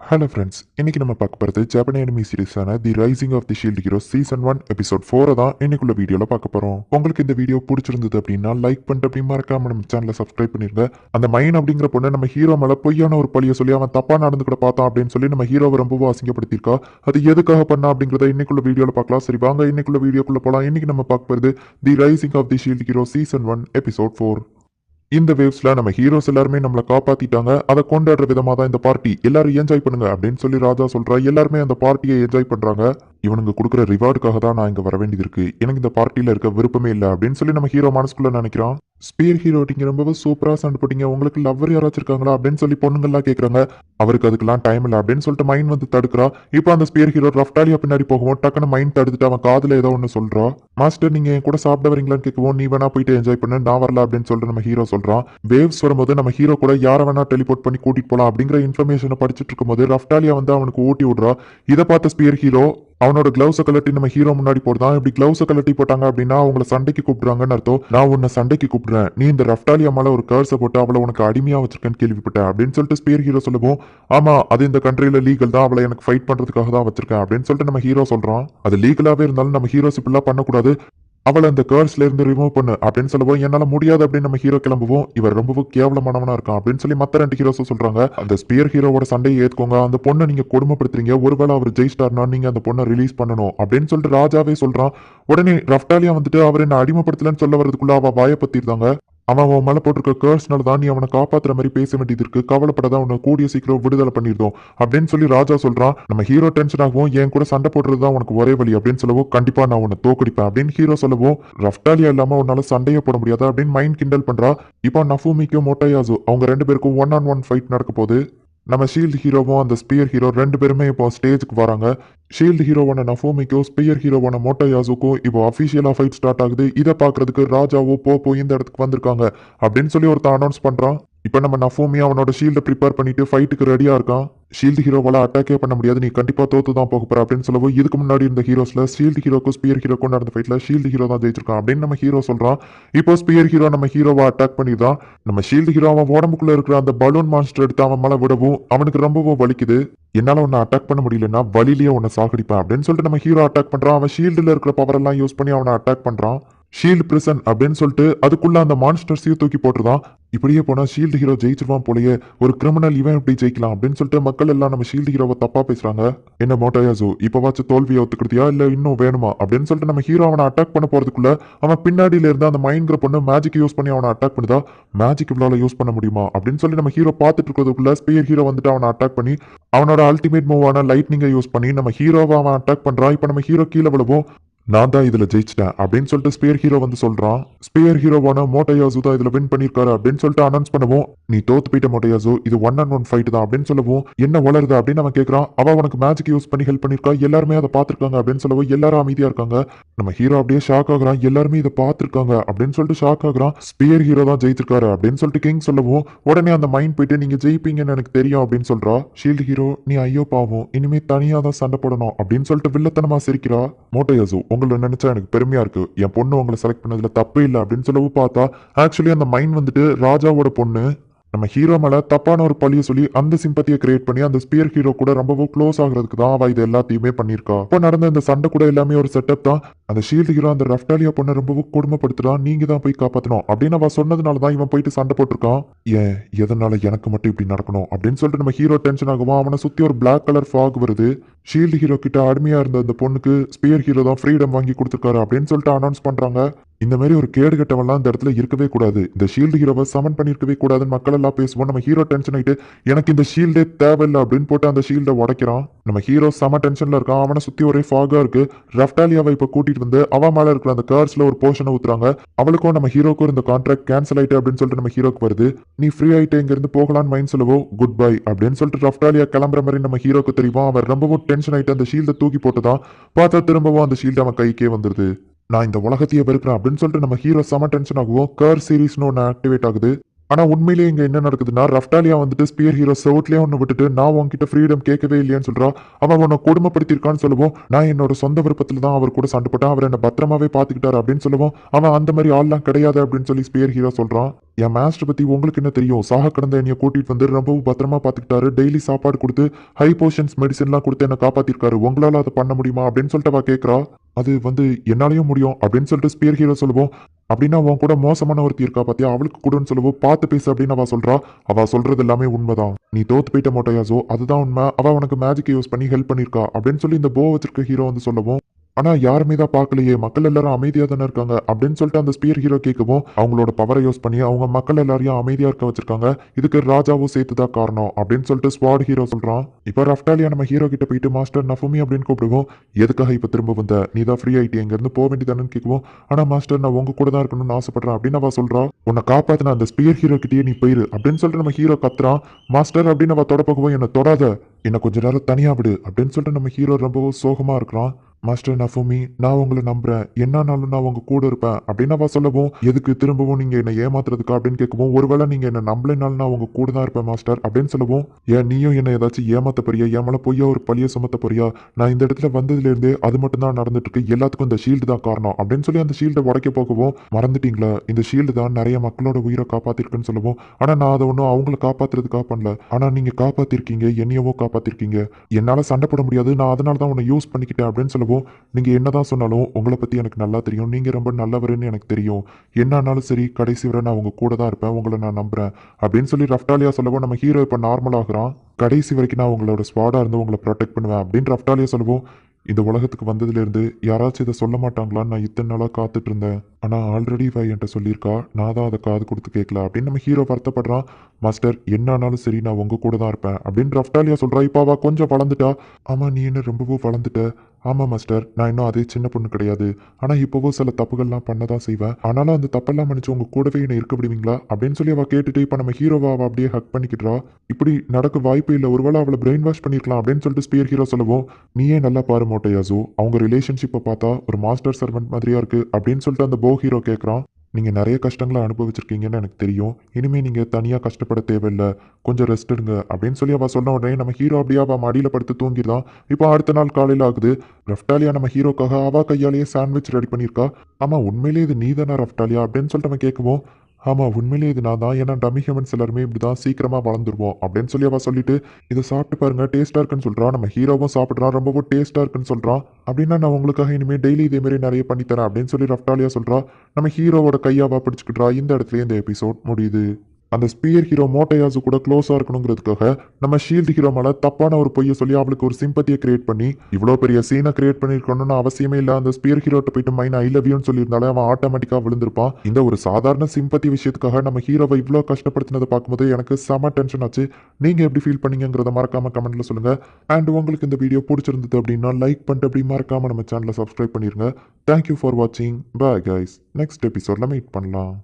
Hello friends இன்னைக்கு நம்ம பார்க்க போகிறது Japan anime சீரிஸான the rising of the shield hero season one episode ஃபோரை தான் இன்னைக்குள்ள வீடியோவில் பார்க்க போகிறோம் உங்களுக்கு இந்த வீடியோ பிடிச்சிருந்தது அப்படின்னா லைக் பண்ணிட்டு அப்படி மறக்காம நம்ம சேனலை சப்ஸ்கிரைப் பண்ணிருங்க. அந்த மைன் அப்படிங்கிற பொண்ணு நம்ம ஹீரோ மேலே பொய்யான ஒரு பழியை சொல்லி அவன் தப்பாக நடந்து கூட பார்த்தான் அப்படின்னு சொல்லி நம்ம ஹீரோவை ரொம்பவும் அசிங்கப்படுத்தியிருக்கா. அது எதுக்காக பண்ணா அப்படிங்கிறத இன்னைக்குள்ள வீடியோவில் பார்க்கலாம். சரி வாங்க இன்னைக்குள்ள வீடியோக்குள்ள போகலாம் இன்னைக்கு நம்ம பார்க்க போகிறது the rising of the shield hero season one episode four இந்த வேவ்ஸ்ல நம்ம ஹீரோஸ் எல்லாருமே நம்மளை காப்பாத்திட்டாங்க. அதை கொண்டாடுற விதமா தான் இந்த பார்ட்டி எல்லாரும் என்ஜாய் பண்ணுங்க அப்படின்னு சொல்லி ராஜா சொல்றா எல்லாருமே அந்த பார்ட்டியை என்ஜாய் பண்றாங்க. இவனுங்க கொடுக்குற ரிவார்டுக்காக தான் நான் இங்கே வர வேண்டியது இருக்கு. எனக்கு இந்த பார்ட்டியில் இருக்க விருப்பமே இல்லை அப்படின்னு சொல்லி நம்ம ஹீரோ மனசுக்குள்ள நினைக்கிறான் ஸ்பியர் ஹீரோ நீங்க ரொம்பவே சூப்பரா சண்டை போட்டீங்க. உங்களுக்கு லவ்வர் யாராச்சும் இருக்காங்களா அப்படின்னு சொல்லி பொண்ணுங்கள்லாம் கேட்குறாங்க அவருக்கு அதுக்கெல்லாம் டைம் இல்லை அப்படின்னு சொல்லிட்டு மைண்ட் வந்து தடுக்கிறா. இப்போ அந்த ஸ்பியர் ஹீரோ ரஃப்டாலியா பின்னாடி போகவும் டக்குன்னு மைண்ட் தடுத்துட்டு அவன் காதுல ஏதோ ஒன்று சொல்கிறான் மாஸ்டர் நீங்க என் கூட சாப்பிட வரீங்களான்னு கேட்கவும் நீ வேணா போயிட்டு என்ஜாய் பண்ணு நான் வரல அப்படின்னு சொல்லிட்டு நம்ம ஹீரோ சொல்றான். வேவ்ஸ் வரும்போது நம்ம ஹீரோ கூட யாரை வேணா டெலிபோர்ட் பண்ணி கூட்டிட்டு போலாம் அப்படிங்கிற இன்ஃபர்மேஷனை படிச்சுட்டு இருக்கும்போது ரஃப்டாலியா வந்து அவனுக்கு ஊட்டி விடுறா. இதை பார்த்த ஸ்பியர் ஹீரோ அவனோட கிளவுஸை கலட்டி நம்ம ஹீரோ முன்னாடி போடுதான் இப்படி கிளவுஸை கலட்டி போட்டாங்க அப்படின்னா அவங்கள சண்டைக்கு கூப்பிடுறாங்கன்னு அர்த்தம். நான் உன்னை சண்டைக்கு கூப்பிடுறேன். நீ இந்த ரஃப்டாலியா மேல ஒரு கர்ஸை போட்டு அவளை உனக்கு அடிமையா வச்சிருக்கேன்னு கேள்விப்பட்டேன் அப்படின்னு சொல்லிட்டு ஸ்பியர் ஹீரோ சொல்லுவோம் ஆமா அது இந்த கண்ட்ரியில லீகல் தான். அவளை எனக்கு ஃபைட் பண்றதுக்காக தான் வச்சிருக்கேன். அப்படின்னு சொல்லிட்டு நம்ம ஹீரோ சொல்றான். அது லீகலாவே இருந்தாலும் நம்ம ஹீரோஸ் இப்படிலாம் பண்ணக்கூடாது. அவளை அந்த கேர்ள்ஸ்ல இருந்து ரிமூவ் பண்ணு அப்படின்னு சொல்லுவோம் என்னால முடியாது அப்படின்னு நம்ம ஹீரோ கிளம்புவோம். இவர் ரொம்பவும் கேவலமானவனா இருக்கான் அப்படின்னு சொல்லி மத்த ரெண்டு ஹீரோஸும் சொல்றாங்க. அந்த ஸ்பியர் ஹீரோவோட சண்டையை ஏத்துக்கோங்க. அந்த பொண்ணை நீங்க கொடுமைப்படுத்துறீங்க. ஒருவேளை அவர் ஜெயிச்சிட்டாருனா நீங்க அந்த பொண்ணை ரிலீஸ் பண்ணணும் அப்படின்னு சொல்லிட்டு ராஜாவே சொல்றான். உடனே ரஃப்டாலியா வந்துட்டு அவர் என்ன அடிமைப்படுத்தலன்னு சொல்ல வரதுக்குள்ள அவ வாய பத்திருந்தாங்க. அவன் அவன் மேலே போட்டிருக்க கேர்ஸ்னால தான் நீ அவனை காப்பாத்துற மாதிரி பேச வேண்டியது இருக்கு. கவலைப்படாத அவனை கூடிய சீக்கிரம் விடுதலை பண்ணிருந்தோம் அப்படின்னு சொல்லி ராஜா சொல்றான் நம்ம ஹீரோ டென்ஷன் ஆகும் என் கூட சண்டை போடுறது தான் உனக்கு ஒரே வழி அப்படின்னு சொல்லவும் கண்டிப்பா நான் உன்னை தோக்கடிப்பேன் அப்படின்னு ஹீரோ சொல்லவும் ரஃப்டாலியா இல்லாம உன்னால சண்டையை போட முடியாது அப்படின்னு மைண்ட் கிண்டல் பண்றா. இப்போ நஃபூமிக்கும் மோட்டோயாசு அவங்க ரெண்டு பேருக்கும் ஒன் ஆன் ஒன் ஃபைட் நடக்க போகுது. நம்ம ஷீல்டு ஹீரோவும் அந்த ஸ்பியர் ஹீரோ ரெண்டு பேருமே இப்போ ஸ்டேஜுக்கு வராங்க. ஷீல்டு ஹீரோவான நஃபோமிக்கும் ஸ்பியர் ஹீரோவான மோட்டோயாசுக்கும் இப்போ அஃபிஷியலாக ஃபைட் ஸ்டார்ட் ஆகுது. இதை பார்க்கறதுக்கு ராஜாவோ போப்போ இந்த இடத்துக்கு வந்திருக்காங்க. அப்படின்னு சொல்லி ஒருத்தன் அனௌன்ஸ் பண்ணுறான் இப்போ நம்ம நஃபோமி அவனோட ஷீல்டை ப்ரிப்பேர் பண்ணிட்டு ஃபைட்டுக்கு ரெடியாக இருக்கான். ஷீல்டு ஹீரோவால் அட்டாக்கே பண்ண முடியாது. நீ கண்டிப்பாக தோத்து தான் போக போகிற அப்படின்னு சொல்லவும் இதுக்கு முன்னாடி இருந்த ஹீரோஸில் ஷீல்டு ஹீரோக்கும் ஸ்பியர் ஹீரோக்கும் நடந்த ஃபைட்டில் ஷீல்டு ஹீரோ தான் ஜெயிச்சிருக்கான் அப்படின்னு நம்ம ஹீரோ சொல்கிறான் இப்போ ஸ்பியர் ஹீரோ நம்ம ஹீரோவை அட்டாக் பண்ணிடுறான். நம்ம ஷீல்டு ஹீரோ அவன் உடம்புக்குள்ள இருக்கிற அந்த பலூன் மாஸ்டர் எடுத்து அவன் மேலே விடவும் அவனுக்கு ரொம்பவும் வலிக்குது. என்னால் உன்னை அட்டாக் பண்ண முடியலன்னா வழியிலேயே உன்னை சாகடிப்பேன் அப்படின்னு சொல்லிட்டு நம்ம ஹீரோ அட்டாக் பண்ணுறான் அவன் ஷீல்டில் இருக்கிற பவர் எல்லாம் யூஸ் பண்ணி அவனை அட்டாக் பண்ணுறான் ஷீல்டு பிரசன் அப்படின்னு சொல்லிட்டு அதுக்குள்ள அந்த மான்ஸ்டர்ஸையும் தூக்கி போட்டுருதான். இப்படியே போனா ஷீல்டு ஹீரோ ஜெயிச்சிருவான் போலயே ஒரு கிரிமினல் இவன் எப்படி ஜெயிக்கலாம் அப்படின்னு சொல்லிட்டு மக்கள் எல்லாம் நம்ம ஷீல்டு ஹீரோவை தப்பா பேசுறாங்க. என்ன மோட்டோயாசு இப்பவாச்சும் தோல்வியை ஒத்துக்கிட்டியா இல்ல இன்னும் வேணுமா அப்படின்னு சொல்லிட்டு நம்ம ஹீரோ அவனை அட்டாக் பண்ண போறதுக்குள்ள அவன் பின்னாடியில இருந்து அந்த மைண்ட்ங்கிற பொண்ணு மேஜிக் யூஸ் பண்ணி அவனை அட்டாக் பண்ணுதா? மேஜிக் இவ்வளோ யூஸ் பண்ண முடியுமா அப்படின்னு சொல்லி நம்ம ஹீரோ பார்த்துட்டு இருக்கிறதுக்குள்ள ஸ்பியர் ஹீரோ வந்துட்டு அவனை அட்டாக் பண்ணி அவனோட அல்டிமேட் மூவான லைட்னிங்கை யூஸ் பண்ணி நம்ம ஹீரோவை அவன் அட்டாக் பண்றான் இப்போ நம்ம ஹீரோ கீழே விழுவோம். நான் தான் இதுல ஜெயிச்சிட்டேன் அப்படின்னு சொல்லிட்டு ஸ்பியர் ஹீரோ வந்து சொல்றான். ஸ்பியர் ஹீரோவான மோட்டையாசு தான் இதுல வின் பண்ணிருக்காரு அப்படின்னு சொல்லிட்டு அனௌன்ஸ் பண்ணுவோம். நீ தோத்து போயிட்ட மோட்டையாசு இது ஒன் அண்ட் ஒன் ஃபைட் தான் அப்படின்னு சொல்லவும். என்ன வளருது அப்படின்னு அவன் கேட்கறான் அவ உனக்கு மேஜிக் யூஸ் பண்ணி ஹெல்ப் பண்ணிருக்கா? எல்லாருமே அதை பார்த்துருக்காங்க அப்படின்னு சொல்லவும் எல்லாரும் அமைதியா இருக்காங்க. நம்ம ஹீரோ அப்படியே ஷாக் ஆகுறான். எல்லாருமே இதை பார்த்துருக்காங்க அப்படின்னு சொல்லிட்டு ஷாக் ஆகுறான். ஸ்பியர் ஹீரோ தான் ஜெயிச்சிருக்காரு அப்படின்னு சொல்லிட்டு கிங் சொல்லவும். உடனே அந்த மைண்ட் போயிட்டு நீங்க ஜெயிப்பீங்கன்னு எனக்கு தெரியும் அப்படின்னு சொல்றா. ஷீல்டு ஹீரோ நீ ஐயோ பாவம். இனிமே தனியா தான் சண்டை போடணும் அப்படின்னு சொல்லிட்டு வில்லத்தனமா சிரிக்கிறா மோட்டோயாசு. உங்களை நினைச்சா எனக்கு பெருமையா இருக்கு. என் பொண்ணு உங்களை செலக்ட் பண்ணதுல தப்பு இல்லை அப்படின்னு சொல்லவும் பார்த்தா ஆக்சுவலி அந்த மைண்ட் வந்துட்டு ராஜாவோட பொண்ணு நம்ம ஹீரோ மேல தப்பான ஒரு பழிய சொல்லி அந்த சிம்பத்தியை கிரியேட் பண்ணி அந்த ஸ்பியர் ஹீரோ கூட ரொம்பவும் க்ளோஸ் ஆகுறதுக்கு தான் அவ இது எல்லாத்தையுமே பண்ணிருக்கா இப்போ நடந்த இந்த சண்டை கூட எல்லாமே ஒரு செட்டப் தான். அந்த ஷீல்டு ஹீரோ அந்த ரஃப்டாலியா பொண்ணை ரொம்பவும் கொடுமைப்படுத்துறான் நீங்க தான் போய் காப்பாத்தணும் அப்படின்னு அவ சொன்னதுனால தான் இவன் போயிட்டு சண்டை போட்டிருக்கான். ஏன்? எதனால எனக்கு மட்டும் இப்படி நடக்கணும்? அப்படின்னு சொல்லிட்டு நம்ம ஹீரோ டென்ஷன் ஆகுமா அவனை சுத்தி ஒரு பிளாக் கலர் ஃபாக் வருது. ஷீல்டு ஹீரோ கிட்ட அடிமையா இருந்த அந்த பொண்ணுக்கு ஸ்பியர் ஹீரோ தான் ஃப்ரீடம் வாங்கி கொடுத்துருக்காரு அப்படின்னு சொல்லிட்டு அனௌன்ஸ் பண்றாங்க. இந்த மாதிரி ஒரு கேடு கட்டவெல்லாம் இந்த இடத்துல இருக்கவே கூடாது. இந்த ஷீல்டு ஹீரோவை சமன் பண்ணிருக்கவே கூடாதுன்னு மக்கள் எல்லாம் பேசுவோம். நம்ம ஹீரோ டென்ஷன் ஆயிட்டு எனக்கு இந்த ஷீல்டே தேவையில்லை அப்படின்னு போட்டு அந்த ஷீல்டை உடைக்கிறான். நம்ம ஹீரோ செம டென்ஷன்ல இருக்கான். அவனை சுத்தி ஒரே ஃபாகா இருக்கு. ரஃப்டாலியாவை இப்ப கூட்டிட்டு வந்து அவ மேல இருக்கிற அந்த கார்ஸ்ல ஒரு போர்ஷனை ஊத்துறாங்க. அவளுக்கும் நம்ம ஹீரோக்கும் இந்த கான்ட்ராக்ட் கேன்சல் ஆயிட்டு அப்படின்னு சொல்லிட்டு நம்ம ஹீரோக்கு வருது. நீ ஃப்ரீ ஆயிட்டு இங்க இருந்து போகலான்னு மைண்ட் சொல்லவோ குட் பை அப்படின்னு சொல்லிட்டு ரஃப்டாலியா கிளம்புற மாதிரி நம்ம ஹீரோக்கு தெரியும்? அவன் ரொம்பவும் டென்ஷன் ஆயிட்டு அந்த ஷீல்டை தூக்கி போட்டுதான் பார்த்தா திரும்பவும் அந்த ஷீல்டு அவன் கைக்கே வந்துருது. நான் இந்த உலகத்தையே வெறுக்கிறேன் அப்படின்னு சொல்லிட்டு நம்ம ஹீரோ செம டென்ஷன் ஆகுவோம். கர் சீரீஸ்னு ஒன்று ஆக்டிவேட் ஆகுது. ஆனா உண்மையிலேயே இங்க என்ன நடக்குதுன்னா ரஃப்டாலியா வந்துட்டு ஸ்பியர் ஹீரோ செவட்லயே ஒன்று விட்டுட்டு நான் உன்கிட்ட ஃப்ரீடம் கேட்கவே இல்லையான்னு சொல்றா. அவன் உன்னை கொடுமைப்படுத்திருக்கான்னு சொல்லுவோம். நான் என்னோட சொந்த விருப்பத்துல தான் அவர் கூட சண்டை போட்டேன். அவர் என்ன பத்திரமாவே பாத்துக்கிட்டாரு அப்படின்னு சொல்லுவோம். அவன் அந்த மாதிரி ஆள்லாம் கிடையாது அப்படின்னு சொல்லி ஸ்பியர் ஹீரோ சொல்றான். என் மாஸ்டர் பத்தி உங்களுக்கு என்ன தெரியும்? சாக கடந்த என்னைய கூட்டிட்டு வந்து ரொம்பவும் பத்திரமா பாத்துக்கிட்டாரு டெய்லி சாப்பாடு கொடுத்து ஹை போர்ஷன்ஸ் மெடிசன்லாம் கொடுத்து என்ன காப்பாத்திருக்காரு. உங்களால அதை பண்ண முடியுமா அப்படின்னு சொல்லிட்டு அவ கேட்குறா அது வந்து என்னாலையும் முடியும் அப்படின்னு சொல்லிட்டு ஸ்பியர் ஹீரோ சொல்லுவோம். அப்படின்னா உன் கூட மோசமான ஒருத்தி இருக்கா பாத்தியா? அவளுக்கு கூடன்னு சொல்லுவோம் பார்த்து பேசு அப்படின்னு அவ சொல்றா. அவ சொல்றது எல்லாமே உண்மைதான். நீ தோத்து போயிட்ட மோட்டையாசோ அதுதான் உண்மை. அவ உனக்கு மேஜிக்கை யூஸ் பண்ணி ஹெல்ப் பண்ணிருக்கா அப்படின்னு சொல்லி இந்த போ வச்சிருக்க ஹீரோ வந்து சொல்லவும் ஆனா யாருமே தான் பார்க்கலையே? மக்கள் எல்லாரும் அமைதியா தானே இருக்காங்க. அப்படின்னு சொல்லிட்டு அந்த ஸ்பியர் ஹீரோ கேட்கவும் அவங்களோட பவரை யூஸ் பண்ணி அவங்க மக்கள் எல்லாரையும் அமைதியா இருக்க வச்சிருக்காங்க. இதுக்கு ராஜாவும் சேர்த்து தான் காரணம் அப்படின்னு சொல்லிட்டு ஸ்வாட் ஹீரோ சொல்றான். இப்போ ரஃப்டாலியா நம்ம ஹீரோ கிட்ட போயிட்டு மாஸ்டர் நஃபுமி அப்படின்னு கூப்பிடுவோம் எதுக்காக இப்ப திரும்ப வந்த? நீ தான் ஃப்ரீ ஆயிட்டு எங்க இருந்து போக வேண்டியதானு கேட்குவோம் ஆனா மாஸ்டர் நான் உங்க கூட தான் இருக்கணும்னு ஆசைப்படுறேன். அப்படின்னு அவ சொல்றா. உன்னை காப்பாத்தின அந்த ஸ்பியர் ஹீரோ கிட்டேயே நீ போயிரு. அப்படின்னு சொல்லிட்டு நம்ம ஹீரோ கத்துறான். மாஸ்டர் அப்படின்னு அவ தொட போகவும் என்னை தொடாத. என்னை கொஞ்ச நேரம் தனியாக விடு அப்படின்னு சொல்லிட்டு நம்ம ஹீரோ ரொம்பவும் சோகமாக இருக்கிறான். மாஸ்டர் நஃபுமி நான் உங்களை நம்புறேன். என்னன்னாலும் நான் உங்க கூட இருப்பேன் அப்படின்னு அவ சொல்லவும் எதுக்கு திரும்பவும் நீங்க என்ன ஏமாத்துறதுக்கா? அப்படின்னு கேட்கவும் ஒருவேளை நீங்க என்ன நம்பலைனாலும் நான் உங்க கூட தான் இருப்பேன் மாஸ்டர் அப்படின்னு சொல்லவும் ஏன் நீயும் என்ன ஏதாச்சும் ஏமாத்த போறியா? என் பொய்யா ஒரு பழிய சுமத்த போறியா? நான் இந்த இடத்துல வந்ததுல இருந்தே அது மட்டும் தான் நடந்துட்டு இருக்கு எல்லாத்துக்கும் இந்த ஷீல்டு தான் காரணம் அப்படின்னு சொல்லி அந்த ஷீல்டை உடைக்க போகவும் மறந்துட்டீங்களா? இந்த ஷீல்டு தான் நிறைய மக்களோட உயிரை காப்பாத்திருக்குன்னு சொல்லவும். ஆனா நான் அதை ஒன்றும் அவங்கள காப்பாத்துறதுக்காக பண்ணல. ஆனா நீங்க காப்பாத்திருக்கீங்க. என்னையவோ பார்த்துருக்கீங்க. என்னால் சண்டை போட முடியாது. நான் அதனால தான் உன்னை யூஸ் பண்ணிக்கிட்டேன் அப்படின்னு சொல்லவும் நீங்க என்னதான் சொன்னாலும் உங்களை பற்றி எனக்கு நல்லா தெரியும். நீங்கள் ரொம்ப நல்லவருன்னு எனக்கு தெரியும். என்ன ஆனாலும் சரி கடைசி வரை நான் உங்கள் கூட தான் இருப்பேன். உங்களை நான் நம்புறேன். அப்படின்னு சொல்லி ரஃப்டாலியா சொல்லவும் நம்ம ஹீரோ இப்போ நார்மலாகிறான் கடைசி வரைக்கும் நான் உங்களோட ஸ்வாடா இருந்து உங்களை ப்ரொடெக்ட் பண்ணுவேன் அப்படின்னு ரஃப்டாலியா சொல்லவும் இந்த உலகத்துக்கு வந்ததுலேருந்து யாராச்சும் இதை சொல்ல மாட்டாங்களான்னு நான் இத்தனை நாளாக காத்துட்டு இருந்தேன். ஆனால் ஆல்ரெடி இவ என்கிட்ட சொல்லியிருக்கா நான் தான் அதை காது கொடுத்து கேட்கல அப்படின்னு நம்ம ஹீரோ வருத்தப்படுறான். மாஸ்டர் என்ன ஆனாலும் சரி நான் உங்க கூட தான் இருப்பேன் அப்படின்னு ரஃப்டாலியா சொல்றா. இப்போ அவள் கொஞ்சம் வளர்ந்துட்டா. ஆமா நீ என்ன ரொம்பவும் வளர்ந்துட்ட. ஆமா மாஸ்டர் நான் இன்னும் அதே சின்ன பொண்ணு கிடையாது. ஆனா இப்போவும் சில தப்புகள்லாம் பண்ண தான் செய்வேன். ஆனாலும் அந்த தப்பெல்லாம் மன்னிச்சு உங்க கூடவே என்னை இருக்க விடுவீங்களா அப்படின்னு சொல்லி அவ கேட்டுட்டு இப்போ நம்ம ஹீரோவா அவ அப்படியே ஹக் பண்ணிக்கிட்டா இப்படி நடக்க வாய்ப்பு இல்லை. ஒருவேளை அவளை பிரெயின் வாஷ் பண்ணிருக்கலாம் அப்படின்னு சொல்லிட்டு ஸ்பியர் ஹீரோ சொல்லவும். நீயே நல்லா பாரு மோட்டையாசோ அவங்க ரிலேஷன்ஷிப்பை பார்த்தா ஒரு மாஸ்டர் சர்வெண்ட் மாதிரியா இருக்கு அப்படின்னு சொல்லிட்டு அந்த கோ ஹீரோ கேட்குறான் நீங்கள் நிறைய கஷ்டங்களை அனுபவிச்சிருக்கீங்கன்னு எனக்கு தெரியும். இனிமேல் நீங்கள் தனியாக கஷ்டப்பட தேவையில்லை. கொஞ்சம் ரெஸ்ட் எடுங்க அப்படின்னு சொல்லி அவள் சொன்ன உடனே நம்ம ஹீரோ அப்படியே அவள் மடியில் படுத்து தூங்கிடுதான். இப்போ அடுத்த நாள் காலையில் ஆகுது. ரஃப்டாலியா நம்ம ஹீரோக்காக அவள் கையாலேயே சாண்ட்விச் ரெடி பண்ணியிருக்கா. ஆமாம் உண்மையிலேயே இது நீ தானே ரஃப்டாலியா அப்படின்னு சொல்லிட்டு நம்ம கேட்குவோம் ஆமாம் உண்மையிலேயே இது நான் தான். ஏன்னா டம்மி ஹியூமன்ஸ் எல்லாருமே இப்படி தான் சீக்கிரமாக வளர்ந்துருவோம். அப்படின்னு சொல்லி அவள் சொல்லிட்டு இதை சாப்பிட்டு பாருங்க டேஸ்ட்டாக இருக்குன்னு சொல்கிறான் நம்ம ஹீரோவும் சாப்பிட்றான் ரொம்பவும் டேஸ்ட்டாக இருக்குன்னு சொல்கிறான் அப்படின்னா நான் உங்களுக்காக இனிமேல் டெய்லி இதே மாதிரி நிறைய பண்ணித்தரேன் அப்படின்னு சொல்லி ரஃப்டாலியா சொல்கிறா நம்ம ஹீரோவோட கையாவா பிடிச்சிக்கிட்றா. இந்த இடத்துல இந்த எபிசோட் முடியுது. அந்த ஸ்பியர் ஹீரோ மோட்டையாசு கூட க்ளோஸாக இருக்கணுங்கிறதுக்காக நம்ம ஷீல்டு ஹீரோ மேலே தப்பான ஒரு பொய்யை சொல்லி அவளுக்கு ஒரு சிம்பத்தியை கிரியேட் பண்ணி இவ்வளோ பெரிய சீனை கிரியேட் பண்ணியிருக்கணும்னு அவசியமே இல்லை. அந்த ஸ்பியர் ஹீரோட்ட போயிட்டு மைன் ஐ லவ் யூன்னு சொல்லியிருந்தாலே அவன் ஆட்டோமேட்டிக்காக விழுந்திருப்பான். இந்த ஒரு சாதாரண சிம்பத்தி விஷயத்துக்காக நம்ம ஹீரோவை இவ்வளோ கஷ்டப்படுத்தினதை பார்க்கும்போது எனக்கு செம டென்ஷன் ஆச்சு. நீங்கள் எப்படி ஃபீல் பண்ணீங்கிறத மறக்காம கமெண்ட்ல சொல்லுங்கள் அண்ட் உங்களுக்கு இந்த வீடியோ பிடிச்சிருந்தது அப்படின்னா லைக் பண்ணிட்டு அப்படி மறக்காம நம்ம சேனலை சப்ஸ்கிரைப் பண்ணிடுங்க தேங்க்யூ ஃபார் வாட்சிங் பாய் கைஸ் நெக்ஸ்ட் எபிசோட்ல மீட் பண்ணலாம்.